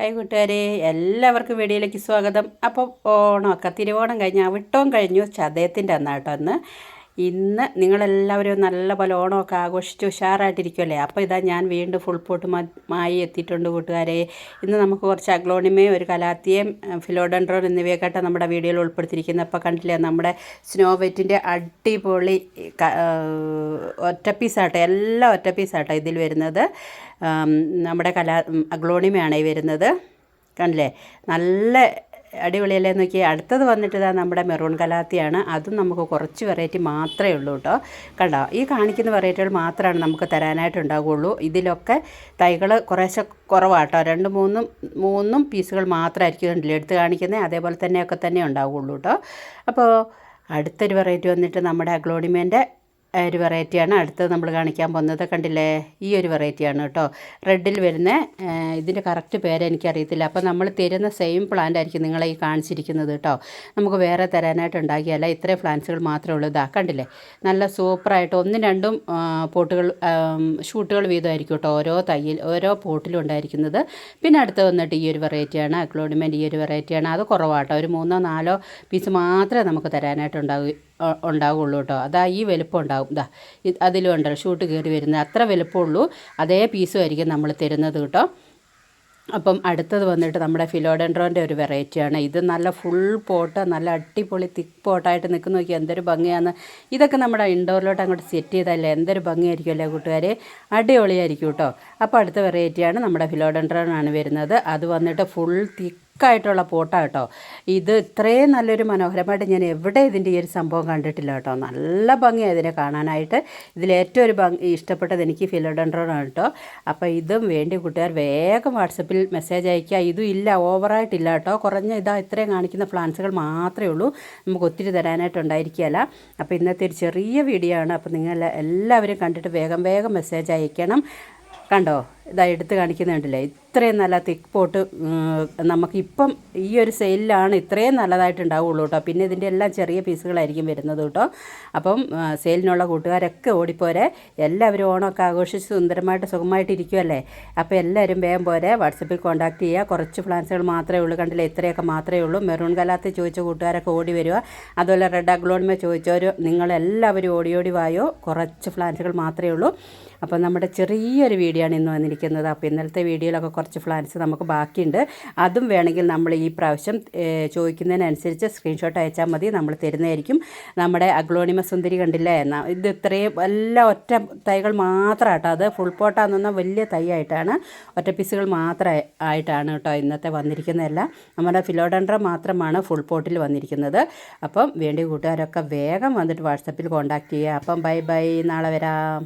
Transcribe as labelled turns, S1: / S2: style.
S1: Hi കൂട്ടുകാരെ എല്ലാവർക്കും വീഡിയോയിലേക്ക് സ്വാഗതം. അപ്പോൾ ഓണമൊക്കെ തിരുവോണം കഴിഞ്ഞ് അവിട്ടവും കഴിഞ്ഞു ചതയത്തിന്റെ അന്നാട്ടോ അന്ന് ഇന്ന് നിങ്ങളെല്ലാവരും നല്ല പോലെ ഓണമൊക്കെ ആഘോഷിച്ച് ഉഷാറായിട്ടിരിക്കുമല്ലേ അപ്പോൾ ഇതാ ഞാൻ വീണ്ടും ഫുൾ പോട്ട് മായി എത്തിയിട്ടുണ്ട് കൂട്ടുകാരെ. ഇന്ന് നമുക്ക് കുറച്ച് അഗ്ലോണിമയും ഒരു കലാത്തിയം ഫിലോഡൻഡ്രോൺ എന്നിവയൊക്കെ നമ്മുടെ വീഡിയോയിൽ ഉൾപ്പെടുത്തിയിരിക്കുന്നത്. അപ്പോൾ കണ്ടില്ലേ നമ്മുടെ സ്നോ വെറ്റിന്റെ അടിപൊളി ഒറ്റ പീസാട്ടോ എല്ലാം ഒറ്റ പീസാട്ടോ ഇതിൽ വരുന്നത്. നമ്മുടെ കലാ അഗ്ലോണിമയാണ് ഈ വരുന്നത്. കണ്ടില്ലേ നല്ല അടിപൊളിയല്ലേ നോക്കി അടുത്തത് വന്നിട്ട് ഇതാ നമ്മുടെ മെറൂൺ കലാത്തിയാണ്. അതും നമുക്ക് കുറച്ച് വെറൈറ്റി മാത്രമേ ഉള്ളൂ കേട്ടോ. കണ്ടോ? ഈ കാണിക്കുന്ന വെറൈറ്റികൾ മാത്രമാണ് നമുക്ക് തരാനായിട്ട് ഉണ്ടാവുകയുള്ളൂ. ഇതിലൊക്കെ തൈകൾ കുറേശ്ശെ കുറവാട്ടോ രണ്ട് മൂന്നും മൂന്നും പീസുകൾ മാത്രമായിരിക്കും കണ്ടില്ല എടുത്ത് കാണിക്കുന്നത് അതേപോലെ തന്നെയൊക്കെ തന്നെ ഉണ്ടാവുകയുള്ളൂ കേട്ടോ. അപ്പോൾ അടുത്തൊരു വെറൈറ്റി വന്നിട്ട് നമ്മുടെ അഗ്ലോഡിമേന്റെ ഒരു വെറൈറ്റിയാണ്. അടുത്തത് നമ്മൾ കാണിക്കാൻ പോകുന്നത് കണ്ടില്ലേ? ഈ ഒരു വെറൈറ്റിയാണ് കേട്ടോ. റെഡിൽ വരുന്ന ഇതിന്റെ കറക്റ്റ് പേര് എനിക്കറിയത്തില്ല. അപ്പോൾ നമ്മൾ തരുന്ന സെയിം പ്ലാന്റ് ആയിരിക്കും നിങ്ങളെ ഈ കാണിച്ചിരിക്കുന്നത് കേട്ടോ. നമുക്ക് വേറെ തരാനായിട്ട് ഉണ്ടാക്കിയല്ല. ഇത്രയും പ്ലാന്റ്സുകൾ മാത്രമേ ഉള്ളൂ. ഇതാ കണ്ടില്ലേ? നല്ല സൂപ്പറായിട്ട് ഒന്നും രണ്ടും പോട്ടുകൾ ഷൂട്ടുകൾ വീതമായിരിക്കും കേട്ടോ. ഓരോ തയ്യിൽ ഓരോ പോട്ടിലും ഉണ്ടായിരിക്കുന്നത്. പിന്നെ അടുത്ത് വന്നിട്ട് ഈ ഒരു വെറൈറ്റിയാണ്. അക്ലോഡിമെന്റ് ഈ ഒരു വെറൈറ്റിയാണ്. അത് കുറവാട്ടോ ഒരു മൂന്നോ നാലോ പീസ് മാത്രമേ നമുക്ക് തരാനായിട്ട് ഉണ്ടാകൂ. ഉണ്ടാവുള്ളൂ കേട്ടോ. അതാ ഈ വലുപ്പം ഉണ്ടാവും. ഇതാ അതിലും ഉണ്ടല്ലോ ഷൂട്ട് കയറി വരുന്നത് അത്ര വലുപ്പമുള്ളൂ. അതേ പീസും ആയിരിക്കും നമ്മൾ തരുന്നത് കേട്ടോ. അപ്പം അടുത്തത് വന്നിട്ട് നമ്മുടെ ഫിലോഡൻഡ്രോന്റെ ഒരു വെറൈറ്റിയാണ് ഇത് നല്ല ഫുൾ പോട്ട് നല്ല അടിപൊളി തിക്ക് പോട്ടായിട്ട് നിൽക്കുന്ന. നോക്കി എന്തൊരു ഭംഗിയാണ്. ഇതൊക്കെ നമ്മുടെ ഇൻഡോറിലോട്ട് അങ്ങോട്ട് സെറ്റ് ചെയ്തല്ലേ എന്തൊരു ഭംഗിയായിരിക്കും അല്ലേ കൂട്ടുകാരെ? അടിപൊളിയായിരിക്കും കേട്ടോ. അപ്പോൾ അടുത്ത വെറൈറ്റിയാണ് നമ്മുടെ ഫിലോഡൻഡ്രോൺ ആണ് വരുന്നത്. അത് വന്നിട്ട് ഫുൾ തിക്ക് തിക്കായിട്ടുള്ള പോട്ടാ കേട്ടോ. ഇത് ഇത്രയും നല്ലൊരു മനോഹരമായിട്ട് ഞാൻ എവിടെ ഇതിന്റെ ഈ ഒരു സംഭവം കണ്ടിട്ടില്ല കേട്ടോ. നല്ല ഭംഗിയാണ് ഇതിനെ കാണാനായിട്ട്. ഇതിലേറ്റവും ഒരു ഭംഗി ഇഷ്ടപ്പെട്ടത് എനിക്ക് ഫിലോഡൻഡ്രോണാണ് കേട്ടോ. അപ്പോൾ ഇതും വേണ്ടി കൂട്ടുകാർ വേഗം വാട്സപ്പിൽ മെസ്സേജ് അയക്കുക. ഇതും ഇല്ല ഓവറായിട്ടില്ല കേട്ടോ. കുറഞ്ഞ ഇതാ ഇത്രയും കാണിക്കുന്ന പ്ലാന്റ്സുകൾ മാത്രമേ ഉള്ളൂ. നമുക്ക് ഒത്തിരി തരാനായിട്ട് ഉണ്ടായിരിക്കുകയല്ല. അപ്പോൾ ഇന്നത്തെ ഒരു ചെറിയ വീഡിയോ ആണ്. അപ്പോൾ നിങ്ങൾ എല്ലാവരും കണ്ടിട്ട് വേഗം വേഗം മെസ്സേജ് അയക്കണം. കണ്ടോ? ഇതാ എടുത്ത് കാണിക്കുന്നുണ്ടല്ലേ ഇത്രയും നല്ല തിക്ക് പോട്ട് നമുക്കിപ്പം ഈ ഒരു സെയിലാണ് ഇത്രയും നല്ലതായിട്ടുണ്ടാവുള്ളൂ കേട്ടോ പിന്നെ ഇതിന്റെ എല്ലാം ചെറിയ പീസുകളായിരിക്കും വരുന്നത് കേട്ടോ അപ്പം സെയിലിനുള്ള കൂട്ടുകാരൊക്കെ ഓടിപ്പോരെ. എല്ലാവരും ഓണമൊക്കെ ആഘോഷിച്ച് സുന്ദരമായിട്ട് സുഖമായിട്ട് ഇരിക്കുമല്ലേ അപ്പോൾ എല്ലാവരും വേഗം പോരെ. വാട്സപ്പിൽ കോൺടാക്ട് ചെയ്യുക. കുറച്ച് പ്ലാൻസുകൾ മാത്രമേ ഉള്ളൂ. കണ്ടില്ല? ഇത്രയൊക്കെ മാത്രമേ ഉള്ളൂ. മെറൂൺ കലാത്ത് ചോദിച്ച കൂട്ടുകാരൊക്കെ ഓടി വരിക. അതുപോലെ റെഡ് അഗ്ലോൺമേ ചോദിച്ചവർ നിങ്ങളെല്ലാവരും ഓടി ഓടി വായോ? കുറച്ച് പ്ലാൻസുകൾ മാത്രമേ ഉള്ളൂ. അപ്പോൾ നമ്മുടെ ചെറിയൊരു വീഡിയോ ആണ് ഇന്ന് വന്നിരിക്കുന്നത്. അപ്പോൾ ഇന്നലത്തെ വീഡിയോയിലൊക്കെ കുറച്ച് ഫ്ലാൻസ് നമുക്ക് ബാക്കിയുണ്ട്. അതും വേണമെങ്കിൽ നമ്മൾ ഈ പ്രാവശ്യം ചോദിക്കുന്നതിനനുസരിച്ച് സ്ക്രീൻഷോട്ട് അയച്ചാൽ മതി. നമ്മൾ തരുന്നതായിരിക്കും. നമ്മുടെ അഗ്ലോണിമ സുന്ദരി കണ്ടില്ലേ? ഇത് ഇത്രയും എല്ലാ ഒറ്റ തൈകൾ മാത്രമാട്ടോ അത്. ഫുൾ പോട്ടാന്ന് വലിയ തൈ ആയിട്ടാണ് ഒറ്റ പീസുകൾ മാത്രം ആയിട്ടാണ് കേട്ടോ ഇന്നത്തെ വന്നിരിക്കുന്നതല്ല. നമ്മുടെ ഫിലോഡൻഡ്ര മാത്രമാണ് ഫുൾ പോട്ടിൽ വന്നിരിക്കുന്നത്. അപ്പം വേണ്ടി കൂട്ടുകാരൊക്കെ വേഗം വന്നിട്ട് വാട്സപ്പിൽ കോൺടാക്റ്റ് ചെയ്യുക. അപ്പം ബൈ ബൈ. നാളെ വരാം.